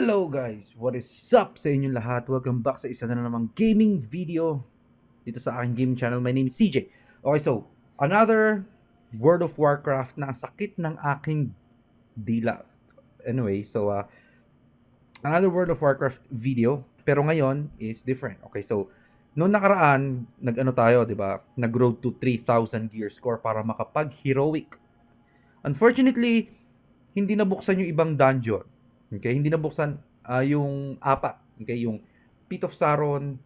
Hello guys! What is up sa inyong lahat? Welcome back sa isa na namang gaming video dito sa aking game channel. My name is CJ. Okay, so, another World of Warcraft na sakit ng aking dila. Anyway, so, uh, another World of Warcraft video, pero ngayon is different. Okay, so, noong nakaraan, nag-ano tayo, di ba? Nag-road to 3,000 gear score para makapag-heroic. Unfortunately, hindi nabuksan yung ibang dungeon. Okay, hindi nabuksan ah, yung apat. Okay, yung Pit of Saron,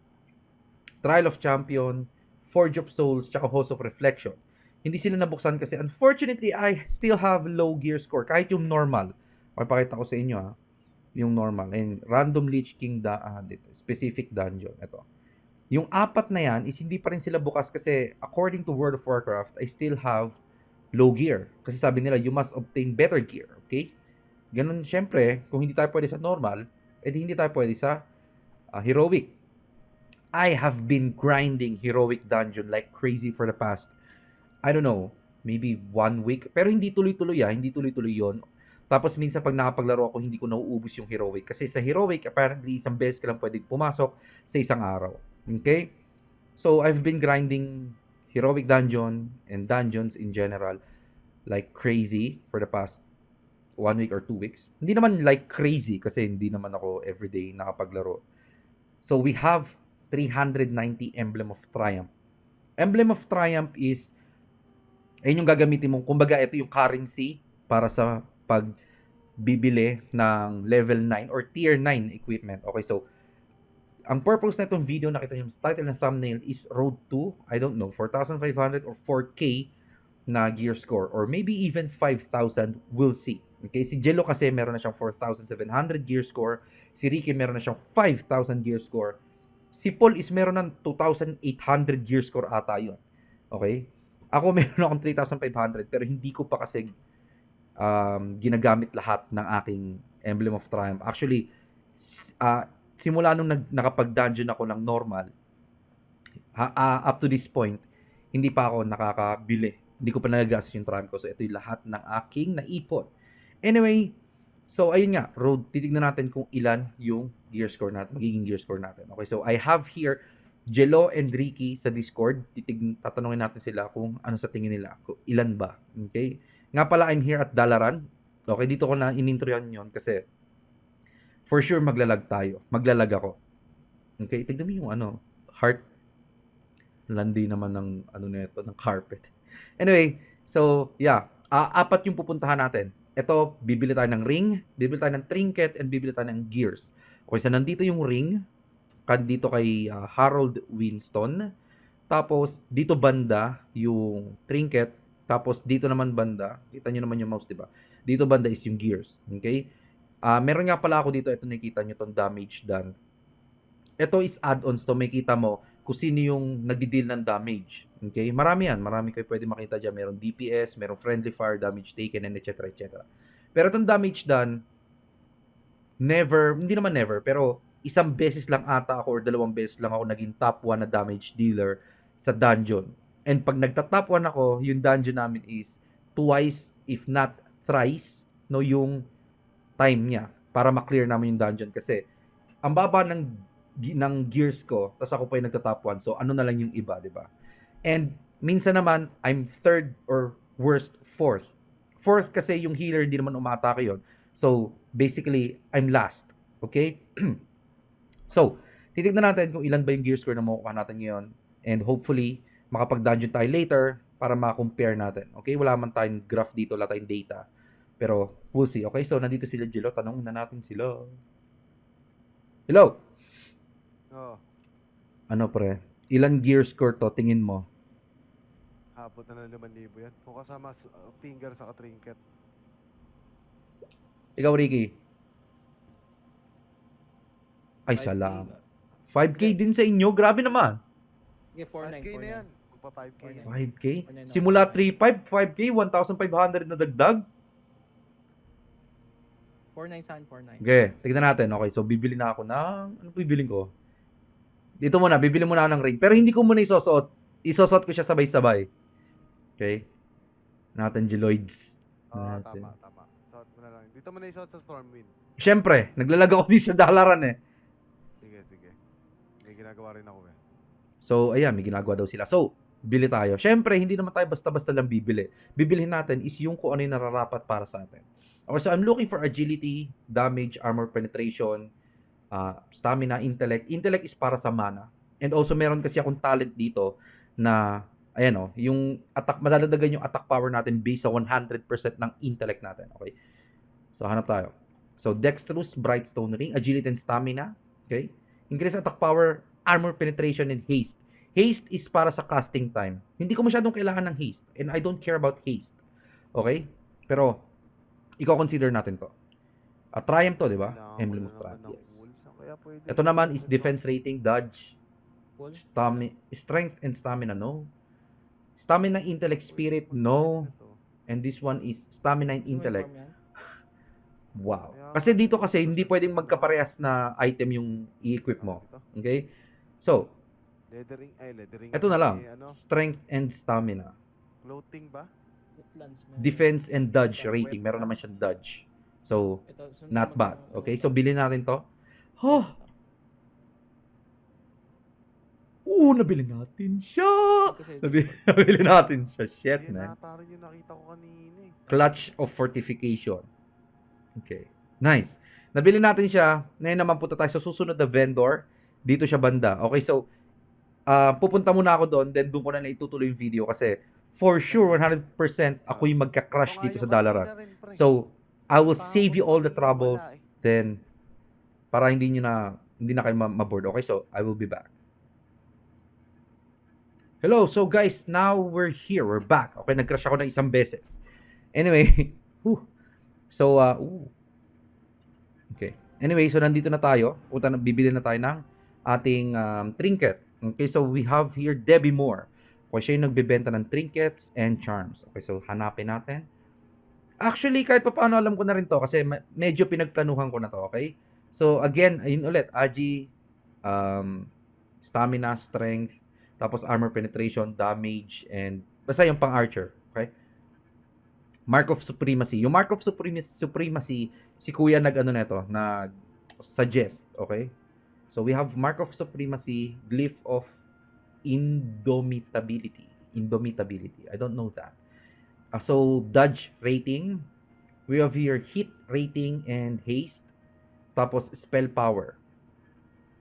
Trial of Champion, Forge of Souls, tsaka Halls of Reflection. Hindi sila nabuksan kasi unfortunately I still have low gear score kahit yung normal. Papakita ko sa inyo ha. Yung normal. And random Lich King da ah, dito, specific dungeon. Ito. Yung apat na yan is hindi pa rin sila bukas kasi according to World of Warcraft, I still have low gear. Kasi sabi nila, you must obtain better gear. Okay? Ganun, syempre, kung hindi tayo pwede sa normal, edi hindi tayo pwede sa ah, heroic. I have been grinding heroic dungeon like crazy for the past, I don't know, maybe one week. Pero hindi tuloy-tuloy ah, hindi tuloy-tuloy yon. Tapos minsan pag nakapaglaro ako, hindi ko nauubos yung heroic. Kasi sa heroic, apparently, isang beses ka lang pwedeng pumasok sa isang araw. Okay? So, I've been grinding heroic dungeon and dungeons in general like crazy for the past one week or two weeks. Hindi naman like crazy kasi hindi naman ako everyday nakapaglaro. So we have 390 Emblem of Triumph. Emblem of Triumph is ayun yung gagamitin mo. Kumbaga ito yung currency para sa pagbibili ng level 9 or tier 9 equipment. Okay, so ang purpose na itong video nakita niyo sa title and thumbnail is Road to, I don't know, 4,500 or 4K na gear score or maybe even 5,000, we'll see. Okay, si Jello kasi meron na siyang 4,700 gear score, si Ricky meron na siyang 5,000 gear score, si Paul is meron ng 2,800 gear score ata yun. Okay? Ako meron akong 3,500 pero hindi ko pa kasi um, ginagamit lahat ng aking Emblem of Triumph. Actually, ah, simula nung nag, nakapag-dungeon ako ng normal, ha, ah, up to this point, hindi pa ako nakakabili. Hindi ko pa nagagastos yung Triumph ko. So, ito yung lahat ng aking naipon. Anyway, so ayun nga, road, titignan natin kung ilan yung gear score natin, magiging gear score natin. Okay, so I have here Jello and Ricky sa Discord. Titig, tatanungin natin sila kung ano sa tingin nila, kung ilan ba. Okay? Nga pala, I'm here at Dalaran. Okay, dito ko na inintroyan yon kasi for sure maglalag tayo. Maglalag ako. Okay, tignan mo yung ano, heart. Landi naman ng ano nito, ng carpet. Anyway, so yeah, ah, apat yung pupuntahan natin. Ito, bibili tayo ng ring, bibili tayo ng trinket, and bibili tayo ng gears. Okay, so nandito yung ring, dito kay ah, Harold Winston. Tapos, dito banda yung trinket. Tapos, dito naman banda, kita nyo naman yung mouse, di ba? Dito banda is yung gears. Okay? Ah, meron nga pala ako dito, ito nakikita nyo tong damage done. Ito is add-ons to, may kita mo kung sino yung nagdi-deal ng damage. Okay? Marami yan. Marami kayo pwede makita dyan. Meron DPS, meron friendly fire, damage taken, and etc. etc. Pero itong damage done, never, hindi naman never, pero isang beses lang ata ako or dalawang beses lang ako naging top 1 na damage dealer sa dungeon. And pag nagta-top 1 ako, yung dungeon namin is twice, if not thrice, no, yung time niya para ma-clear namin yung dungeon kasi ang baba ng ng gears ko, tapos ako pa yung nagta-top 1. So ano na lang yung iba, 'di ba? And minsan naman I'm third or worst fourth. Fourth kasi yung healer hindi naman umatake yon. So basically I'm last. Okay? so, titignan natin kung ilan ba yung gear score na makukuha natin ngayon and hopefully makapag-dungeon tayo later para ma-compare natin. Okay? Wala man tayong graph dito, wala tayong data. Pero we'll see. Okay? So nandito sila Jello, tanongin na natin sila. Hello. Oo. Ano pre? Ilan gear score to tingin mo? Habot na ng 5,000 yan. Kung kasama s- uh, finger sa trinket. Ikaw Ricky. Ay 5K salam. ba? 5k din sa inyo, grabe naman. Sige, 5K 4-9, na yan. Magpa 5K yan. 5k? 4,900. Simula 3.5, 5k, 1,500 na dagdag. 4-9 saan, 4-9. Okay, tignan natin. Okay, so bibili na ako ng, ano bibiling ko? Dito muna, bibili muna ako ng ring. Pero hindi ko muna isosot. Isosot ko siya sabay-sabay. Okay? Natin Geloids. Oo, Natin. tama, tama. So, isuot mo na lang. Dito mo na isuot sa Stormwind. Siyempre, naglalag ako din sa dalaran eh. Sige, sige. May ginagawa rin ako eh. So, ayan, may ginagawa daw sila. So, bili tayo. Siyempre, hindi naman tayo basta-basta lang bibili. Bibilhin natin is yung kung ano yung nararapat para sa atin. Okay, so I'm looking for agility, damage, armor penetration, uh, stamina, intellect. Intellect is para sa mana. And also, meron kasi akong talent dito na, ayan o, yung attack, madadagdagan yung attack power natin based sa 100% ng intellect natin. Okay? So, hanap tayo. So, Dexterous, Brightstone Ring, Agility and Stamina. Okay? Increase attack power, armor penetration, and haste. Haste is para sa casting time. Hindi ko masyadong kailangan ng haste. And I don't care about haste. Okay? Pero, ikaw consider natin to. A triumph to, di ba? Emblem of Triumph. Yes. Kaya pwede. Ito naman is defense rating, dodge, Full. stami- strength and stamina, no. Stamina, intellect, spirit, no. And this one is stamina and intellect. Wow. Kasi dito kasi hindi pwedeng magkaparehas na item yung i-equip mo. Okay? So, Leathering, ay leathering. ito na lang. Ano, Strength and stamina. clothing ba? Defense and dodge rating. Meron naman siyang dodge. So, not bad. Okay? So, bilhin natin to. Oh! Oo, nabili natin siya! Kasi Nabili, nabili natin siya. Shit, Yun man. yung nakita ko kanina eh. Clutch of Fortification. Okay. Nice. Nabili natin siya. Ngayon naman punta tayo sa susunod na vendor. Dito siya banda. Okay, so ah, pupunta muna ako doon, then doon ko na naitutuloy yung video kasi for sure 100% ako yung magka-crush Ito nga dito yung sa Dalaran. rin, pre. So, I will save you all the troubles eh. then para hindi niyo na hindi na kayo ma- ma-board. Okay, so I will be back. Hello, so guys, now we're here. We're back. Okay, nag-crush ako ng isang beses. Anyway, whew. so, uh, ooh. Okay. Anyway, so nandito na tayo. Punta na, bibili na tayo ng ating um, trinket. Okay, so we have here Debbie Moore. Okay, siya yung nagbebenta ng trinkets and charms. Okay, so hanapin natin. Actually, kahit pa paano alam ko na rin to kasi medyo pinagplanuhan ko na to, okay? So, again, ayun ulit, Agi, um, stamina, strength, tapos armor penetration, damage, and basta yung pang-archer, okay? Mark of Supremacy. Yung Mark of Supremacy, Supremacy si Kuya nag-ano neto, nag-suggest, okay? So, we have Mark of Supremacy, Glyph of Indomitability. Indomitability. I don't know that. Uh, so, dodge rating. We have here hit rating and haste. Tapos, spell power.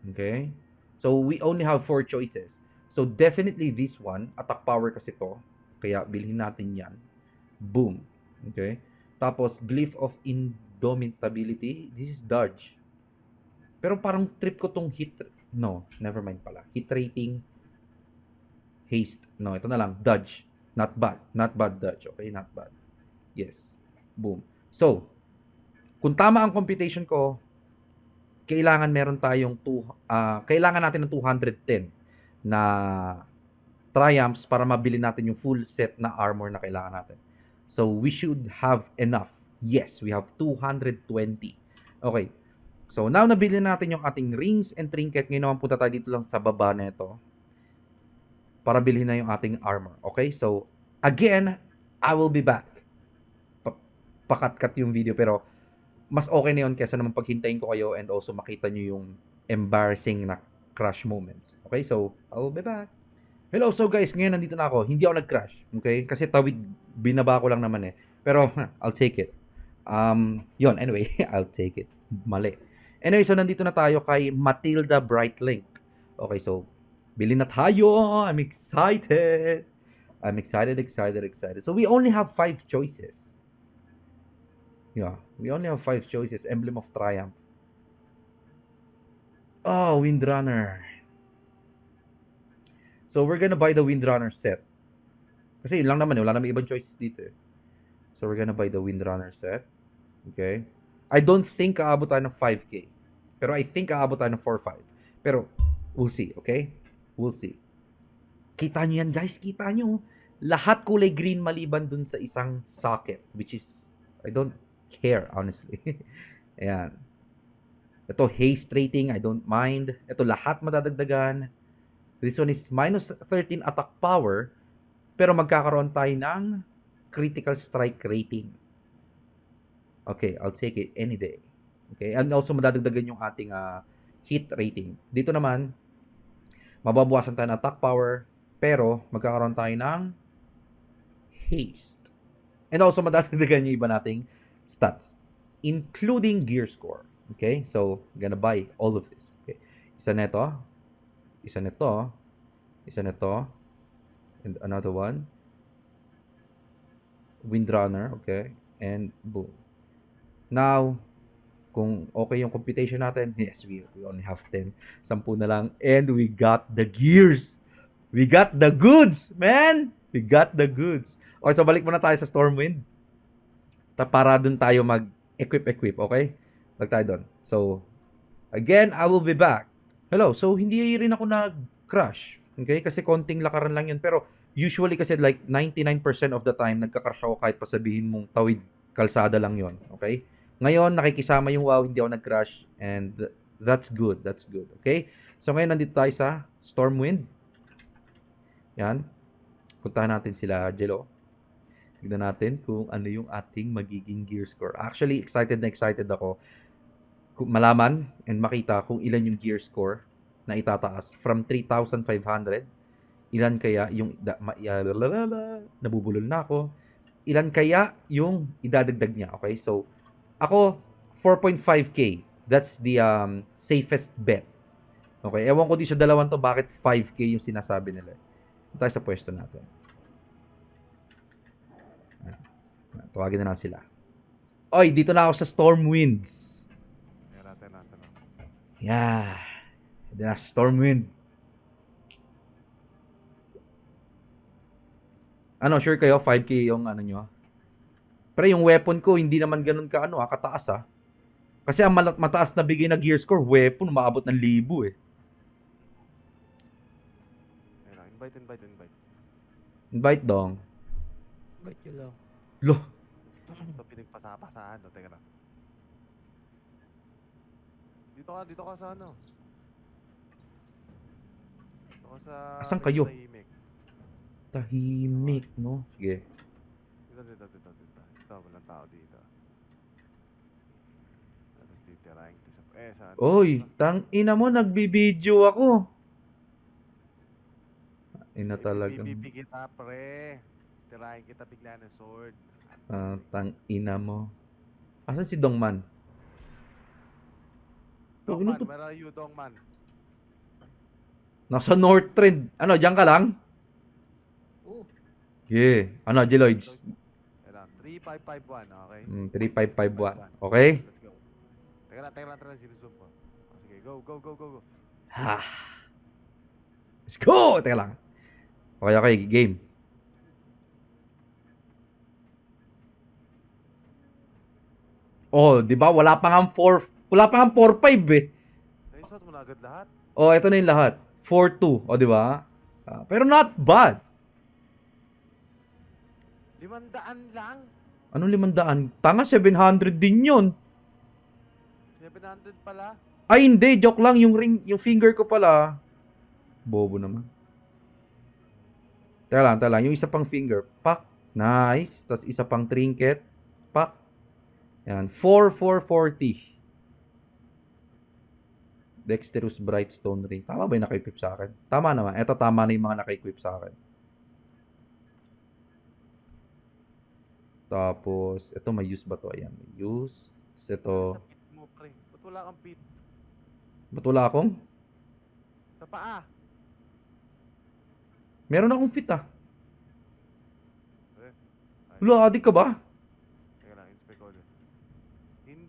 Okay? So, we only have four choices. So, definitely this one. Attack power kasi to. Kaya, bilhin natin yan. Boom. Okay? Tapos, Glyph of Indomitability. This is dodge. Pero parang trip ko tong hit. No, never mind pala. Hit rating, haste. No, ito na lang. Dodge. Not bad. Not bad dodge. Okay, not bad. Yes. Boom. So, kung tama ang computation ko, kailangan meron tayong two, ah, kailangan natin ng 210 na triumphs para mabili natin yung full set na armor na kailangan natin. So, we should have enough. Yes, we have 220. Okay. So, now nabili natin yung ating rings and trinket. Ngayon naman punta tayo dito lang sa baba nito para bilhin na yung ating armor. Okay? So, again, I will be back. Pa- pakat-kat yung video pero mas okay na yun kesa naman paghintayin ko kayo and also makita nyo yung embarrassing na crash moments. Okay? So, I will be back. Hello, so guys, ngayon nandito na ako. Hindi ako nag-crash. Okay? Kasi tawid, binaba ko lang naman eh. Pero, I'll take it. Um, yon anyway, I'll take it. Mali. Anyway, so nandito na tayo kay Matilda Brightlink. Okay, so bili na tayo. I'm excited. I'm excited, excited, excited. So we only have five choices. Yeah, we only have five choices. Emblem of Triumph. Oh, Windrunner. So we're gonna buy the Windrunner set. Kasi yun lang naman, eh. wala naman ibang choices dito eh. So we're gonna buy the Windrunner set. Okay? I don't think aabot tayo ng 5K. Pero I think aabot tayo ng 4-5. Pero, we'll see, okay? We'll see. Kita nyo yan, guys. Kita nyo. Lahat kulay green maliban dun sa isang socket. Which is, I don't care, honestly. Ayan. Ito, haste rating. I don't mind. Ito, lahat madadagdagan. This one is minus 13 attack power. Pero magkakaroon tayo ng critical strike rating. Okay, I'll take it any day. Okay, and also madadagdagan yung ating ah, hit rating. Dito naman, mababawasan tayo ng attack power, pero magkakaroon tayo ng haste. And also madadagdagan yung iba nating stats, including gear score. Okay, so gonna buy all of this. Okay, isa neto, isa neto, isa neto, and another one. Windrunner, okay, and boom. Now, kung okay yung computation natin, yes, we, we only have 10. Sampu na lang. And we got the gears. We got the goods, man! We got the goods. Okay, so balik muna tayo sa Stormwind. Para dun tayo mag-equip-equip, okay? Balik tayo dun. So, again, I will be back. Hello, so hindi rin ako nag-crash. Okay? Kasi konting lakaran lang yun. Pero usually kasi like 99% of the time nagka-crash ako kahit pa sabihin mong tawid kalsada lang yon Okay? Ngayon, nakikisama yung wow, hindi ako nag-crash. And th- that's good. That's good. Okay? So, ngayon nandito tayo sa Stormwind. Yan. Puntahan natin sila, Jello. Tignan natin kung ano yung ating magiging gear score. Actually, excited na excited ako malaman and makita kung ilan yung gear score na itataas from 3,500. Ilan kaya yung da, ma, ya- nabubulol na ako. Ilan kaya yung idadagdag niya, okay? So, ako 4.5k. That's the um, safest bet. Okay, ewan ko di sa dalawang to bakit 5k yung sinasabi nila. Tayo sa pwesto natin. Tawagin na lang sila. Oy, dito na ako sa natin natin. oh. Yeah. Ito na, Stormwind. Ano, sure kayo, 5k yung ano nyo? Pero yung weapon ko, hindi naman ganun ka ano, ah, kataas ah. Kasi ang malat mataas na bigay na gear score, weapon, umaabot ng libo eh. Invite, invite, invite. Invite dong. Wait you lang. Lo, Ito pinagpasapasahan. No? Teka lang. Dito ka, dito ka sa ano. Dito ka sa... Asan kayo? tahimik. tahimik, no? Sige. Dito, dito, dito, dito. Ito, walang tao dito. Tapos titirahin ko sa... Eh, saan? Oy, tang ina mo, nagbibideo ako. Ina talagang, Bibibigit kita, pre. Tirahin kita bigla ng sword. Ah, tang ina mo. Asan si Dongman? Oh, Dongman, where are you, Dongman? Nasa North Trend. Ano, diyan ka lang? Oh, Yeah. Ano, Jeloids? Ayan lang. 3551, okay? Mm, 3551. Okay? Let's go. Teka lang, teka lang, teka lang, sinuzoom ko. Oh, sige, go, go, go, go, go. Ha. Let's go! Teka lang. Okay, okay. Game. Oh, di ba? Wala pa nga 4... Wala pa nga 4-5 eh. Naisot mo na agad lahat. Oh, ito na yung lahat. 4-2. O, di ba? Ah, pero not bad. Limandaan lang. Anong limandaan? Tanga, 700 din yun. 700 pala. Ay, hindi. Joke lang. Yung ring, yung finger ko pala. Bobo naman. Teka lang, teka lang. Yung isa pang finger. Pak. Nice. Tapos isa pang trinket. Pak. Yan. 4, 4, 40. Dexterous Bright Stone Ring. Tama ba yung naka-equip sa akin? Tama naman. Eto, tama na yung mga naka-equip sa akin. Tapos, ito may use ba to? Ayan, may use. Tapos ito. Ba't wala kang pit? ba't wala akong? Sa paa. Meron akong fit ah. Wala, adik ka ba? Teka lang, inspect ko ulit.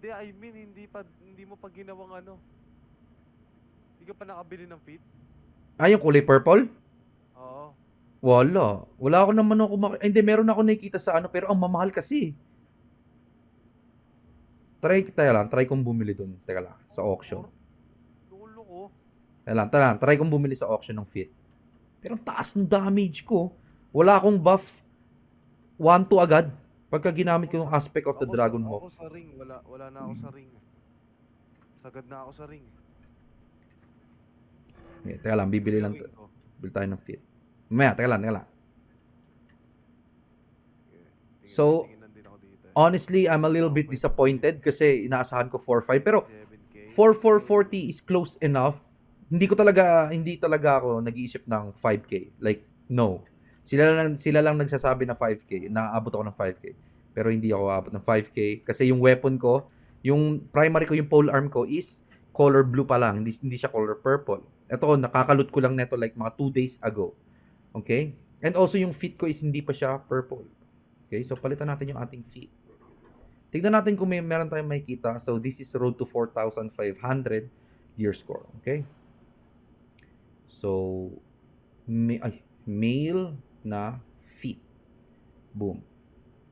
Hindi, I mean, hindi pa, hindi mo pa ginawang ano. Hindi ka pa nakabili ng fit? Ah, yung kulay purple? Oo. Wala. Wala ako naman ako mak- hindi, meron ako nakikita sa ano, pero ang mamahal kasi. Try, teka lang, try kong bumili dun. Teka lang, sa auction. Lulo ko. Teka lang, teka lang, try kong bumili sa auction ng fit. Pero ang taas ng damage ko. Wala akong buff 1-2 agad. Pagka ginamit ko yung aspect of the Ako Dragon sa, Hawk. Ako sa ring, wala, wala na ako sa ring. Sagad na ako sa ring. Okay, teka lang, bibili lang. Bili tayo ng fit. Mamaya, teka lang, teka lang. So- eh. Honestly, I'm a little bit disappointed kasi inaasahan ko 4-5. Pero 7K. 4-4-40 is close enough. Hindi ko talaga, hindi talaga ako nag-iisip ng 5K. Like, no. Sila lang, sila lang nagsasabi na 5K. Naabot ako ng 5K. Pero hindi ako aabot ng 5K. Kasi yung weapon ko, yung primary ko, yung pole arm ko is color blue pa lang. Hindi, hindi siya color purple. Ito, nakakalut ko lang neto like mga 2 days ago. Okay? And also yung fit ko is hindi pa siya purple. Okay? So, palitan natin yung ating fit. Tignan natin kung may meron tayong makikita. So, this is road to 4,500 gear score. Okay? So, may, ay, male na fit. Boom.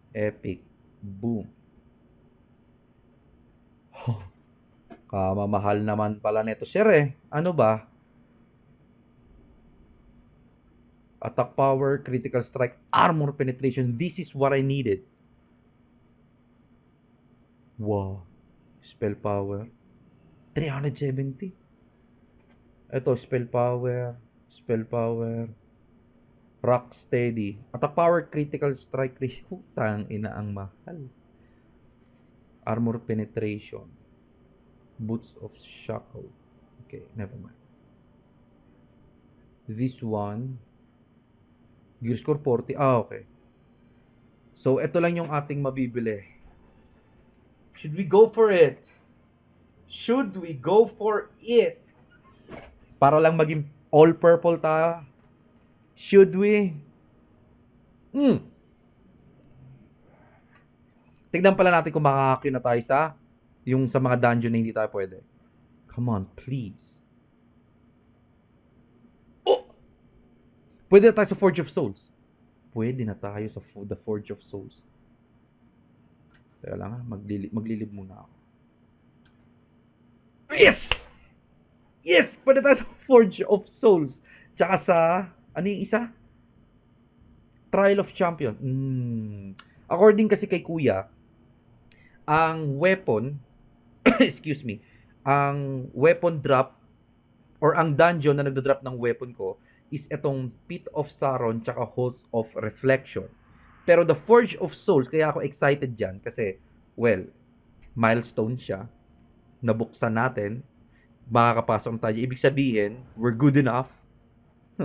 Epic. Boom. Oh, kamamahal naman pala neto. Sir eh, ano ba? Attack power, critical strike, armor penetration. This is what I needed. Wow. Spell power. 370. Ito, spell power. Spell power. Rock steady. Attack power, critical strike ratio. Utang ina ang mahal. Armor penetration. Boots of shackle. Okay, never mind. This one. Gear score 40. Ah, okay. So, ito lang yung ating mabibili. Should we go for it? Should we go for it? Para lang maging all purple tayo. Should we? Hmm. Tignan pala natin kung makakakyo na tayo sa yung sa mga dungeon na hindi tayo pwede. Come on, please. Oh! Pwede na tayo sa Forge of Souls. Pwede na tayo sa Fo- The Forge of Souls. Teka lang ha, maglili- maglilib muna ako. Yes! Yes! Pwede tayo sa Forge of Souls. Tsaka sa, ano yung isa? Trial of Champion. Mm. According kasi kay Kuya, ang weapon, excuse me, ang weapon drop or ang dungeon na nagda-drop ng weapon ko is itong Pit of Sauron tsaka Halls of Reflection. Pero the Forge of Souls, kaya ako excited dyan kasi, well, milestone siya. Nabuksan natin. Makakapasok tayo. Ibig sabihin, we're good enough.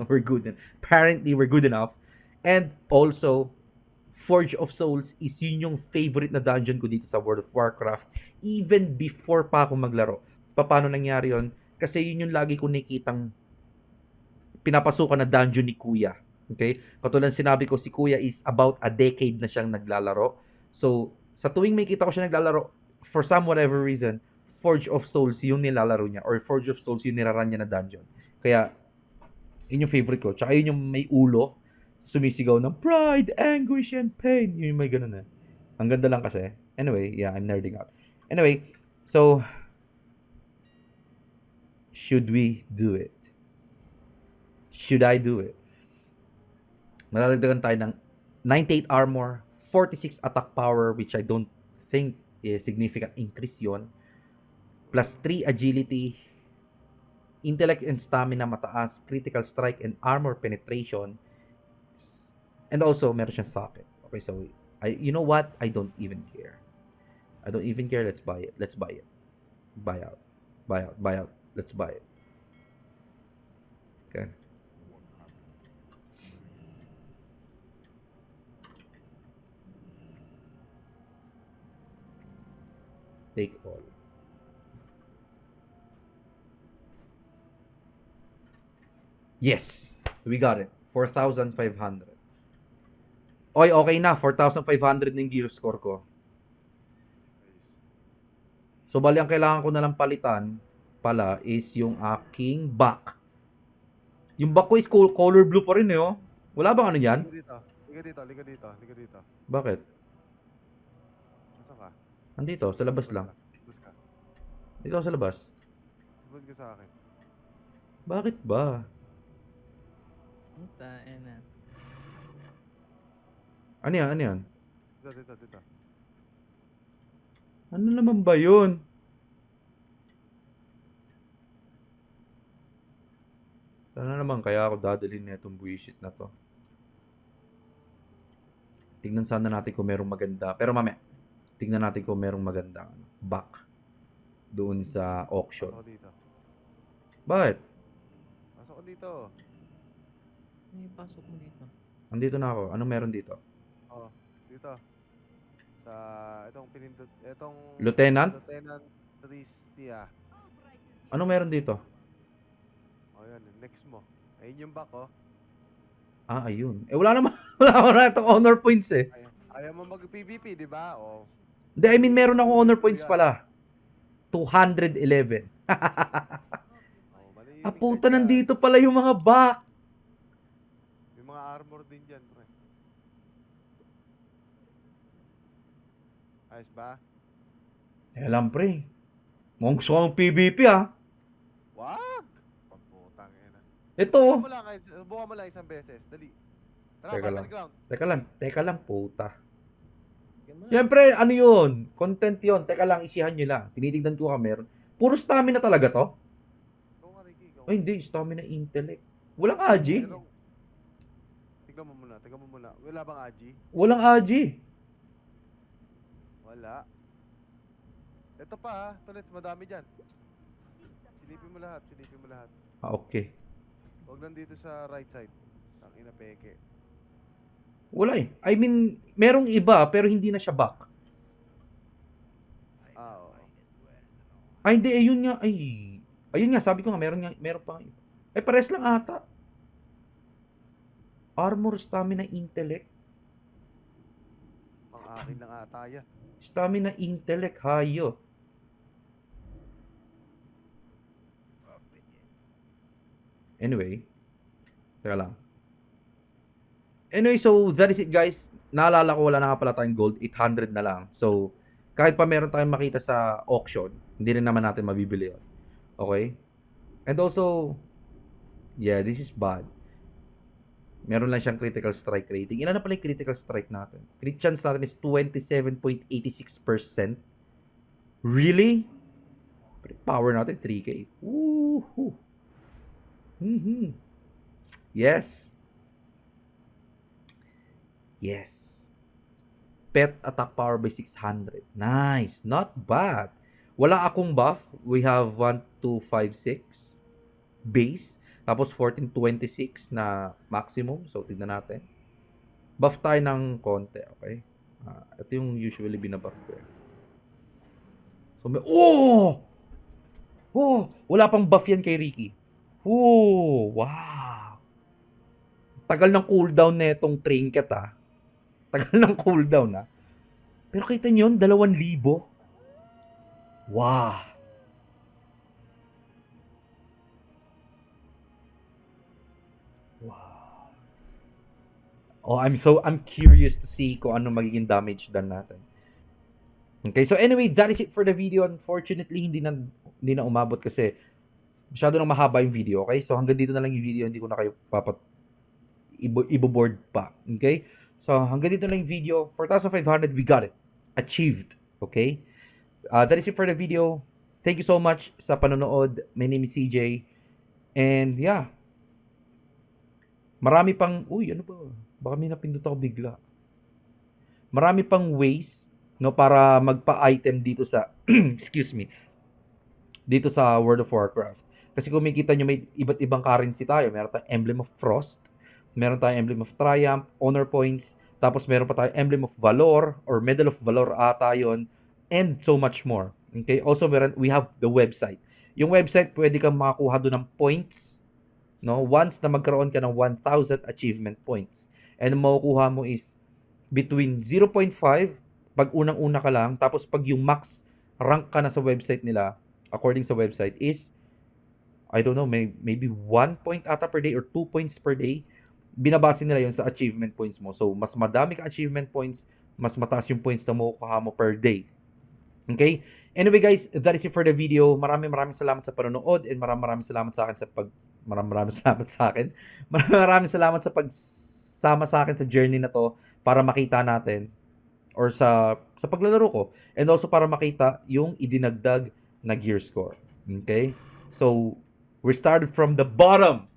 we're good. en- Apparently, we're good enough. And also, Forge of Souls is yun yung favorite na dungeon ko dito sa World of Warcraft even before pa ako maglaro. Paano nangyari yon? Kasi yun yung lagi ko nakikitang pinapasukan na dungeon ni Kuya. Okay? Katulad sinabi ko, si Kuya is about a decade na siyang naglalaro. So, sa tuwing may kita ko siya naglalaro, for some whatever reason, Forge of Souls yung nilalaro niya or Forge of Souls yung niraran niya na dungeon. Kaya, yun yung favorite ko. Tsaka yun yung may ulo, sumisigaw ng pride, anguish, and pain. Yun yung may ganun eh. Ang ganda lang kasi. Anyway, yeah, I'm nerding out. Anyway, so, should we do it? Should I do it? Malalagdagan tayo ng 98 armor, 46 attack power, which I don't think is significant increase yon plus 3 agility, intellect and stamina mataas, critical strike and armor penetration, and also meron siyang socket. Okay, so I you know what? I don't even care. I don't even care. Let's buy it. Let's buy it. Buy out. Buy out. Buy out. Let's buy it. Okay. Take all. Yes, we got it. 4,500. Oy, okay na. 4,500 ng gear score ko. So, bali ang kailangan ko na lang palitan pala is yung aking back. Yung back ko is col- color blue pa rin eh, oh. Wala bang ano yan? Liga dito. Liga dito, liga dito, liga dito. Bakit? Nasaan ka? Andito, sa labas lang. ka. Dito sa labas. Sumunod ka sa akin. Bakit ba? Eh na. Ano yan? Ano yan? Dito, dito, dito. Ano naman ba yun? Sana naman kaya ako dadalhin na itong bullshit na to. Tignan sana natin kung merong maganda. Pero mamaya. tingnan natin kung merong magandang back doon sa auction. Pasok ko dito. Bakit? Pasok ko dito. May pasok mo dito. Andito na ako. Ano meron dito? Oh, dito. Sa itong pinindot, itong Lieutenant? Lieutenant Tristia. Ano meron dito? Oh, yan. Next mo. Ayun yung back, oh. Ah, ayun. Eh, wala naman. Wala ako na itong honor points eh. Ay, ayaw mo mag-PVP, di ba? Oh. Hindi, I mean, meron ako honor points pala. 211. oh Ah, yung puta, nandito pala yung mga back. May mga armor din dyan, pre. Ayos ba? Eh, lang, pre. Mukhang gusto ko ng PvP, ah. Wag! Pagputang ina. Ito. Buka mo lang, buka mo lang isang beses. Dali. Tara, Teka lang. battleground. Teka lang, teka lang, puta. Siyempre, ano yun? Content yun. Teka lang, isihan nyo lang. Tinitignan ko ka meron. Puro stamina talaga to? Ikaw nga, Ricky. Ikaw. Ay, hindi. Stamina intellect. Walang Aji. Pero, tignan mo muna, tignan mo muna. Wala bang Aji? Walang Aji. Wala. Ito pa ha, tulit, madami dyan. Silipin mo lahat, silipin mo lahat. Ah, okay. Huwag lang dito sa right side. Ang ina peke. Wala eh. I mean, merong iba, pero hindi na siya back. Ah, oo. Ay, hindi. Ayun nga. Ay. Ayun nga, sabi ko nga, meron nga, meron pa nga iba. Eh, pares lang ata. Armor, stamina, intellect. Ang akin lang ata yan. Stamina, intellect, hayo. Anyway. Teka lang. Anyway, so that is it guys. Naalala ko wala na pala tayong gold. 800 na lang. So, kahit pa meron tayong makita sa auction, hindi rin naman natin mabibili yun. Okay? And also, yeah, this is bad. Meron lang siyang critical strike rating. Ilan na pala yung critical strike natin? Crit chance natin is 27.86%. Really? Power natin 3k. Woohoo! Mhm. Yes. Yes. Pet attack power by 600. Nice. Not bad. Wala akong buff. We have 1, 2, 5, 6 base. Tapos 1426 na maximum. So, tignan natin. Buff tayo ng konti, okay? Ah, ito yung usually binabuff ko. eh. So, may... Oh! Oh! Wala pang buff yan kay Ricky. Oh! Wow! Tagal ng cooldown na itong trinket, ah. Tagal ng cooldown, ah. Pero kita nyo yun, 2,000. Wow! Wow. Oh, I'm so I'm curious to see kung ano magiging damage done natin. Okay, so anyway, that is it for the video. Unfortunately, hindi na hindi na umabot kasi masyado nang mahaba yung video, okay? So hanggang dito na lang yung video, hindi ko na kayo papat ibo, ibo-board pa, okay? So hanggang dito na lang yung video. 4,500, we got it. Achieved, okay? Uh, that is it for the video. Thank you so much sa panonood. My name is CJ. And yeah, Marami pang, uy, ano ba? Baka may napindot ako bigla. Marami pang ways, no, para magpa-item dito sa, excuse me, dito sa World of Warcraft. Kasi kung makikita nyo, may iba't ibang currency tayo. Meron tayong Emblem of Frost, meron tayong Emblem of Triumph, Honor Points, tapos meron pa tayong Emblem of Valor, or Medal of Valor ata yun, and so much more. Okay? Also, meron, we have the website. Yung website, pwede kang makakuha doon ng points, no once na magkaroon ka ng 1000 achievement points and makukuha mo is between 0.5 pag unang-una ka lang tapos pag yung max rank ka na sa website nila according sa website is I don't know may, maybe 1 point ata per day or 2 points per day binabase nila yon sa achievement points mo so mas madami ka achievement points mas mataas yung points na makukuha mo per day Okay? Anyway guys, that is it for the video. Maraming maraming salamat sa panonood and maraming maraming salamat sa akin sa pag maraming maraming salamat sa akin. Maraming maraming salamat sa pagsama sa akin sa journey na to para makita natin or sa sa paglalaro ko and also para makita yung idinagdag na gear score. Okay? So, we started from the bottom.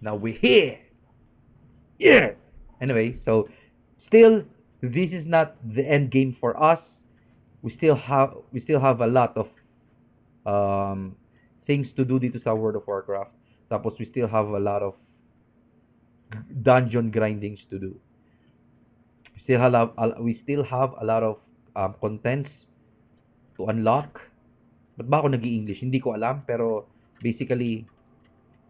Now we're here. Yeah. Anyway, so still this is not the end game for us. We still have we still have a lot of um things to do dito sa World of Warcraft. Tapos we still have a lot of dungeon grindings to do. We still have we still have a lot of um, contents to unlock. Ba't ba ako nag english Hindi ko alam. Pero basically,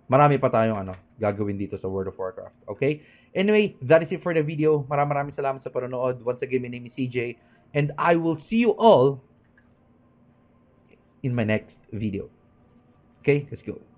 marami pa tayong ano, gagawin dito sa World of Warcraft. Okay? Anyway, that is it for the video. Maraming maraming salamat sa panonood. Once again, my name is CJ. And I will see you all in my next video. Okay? Let's go.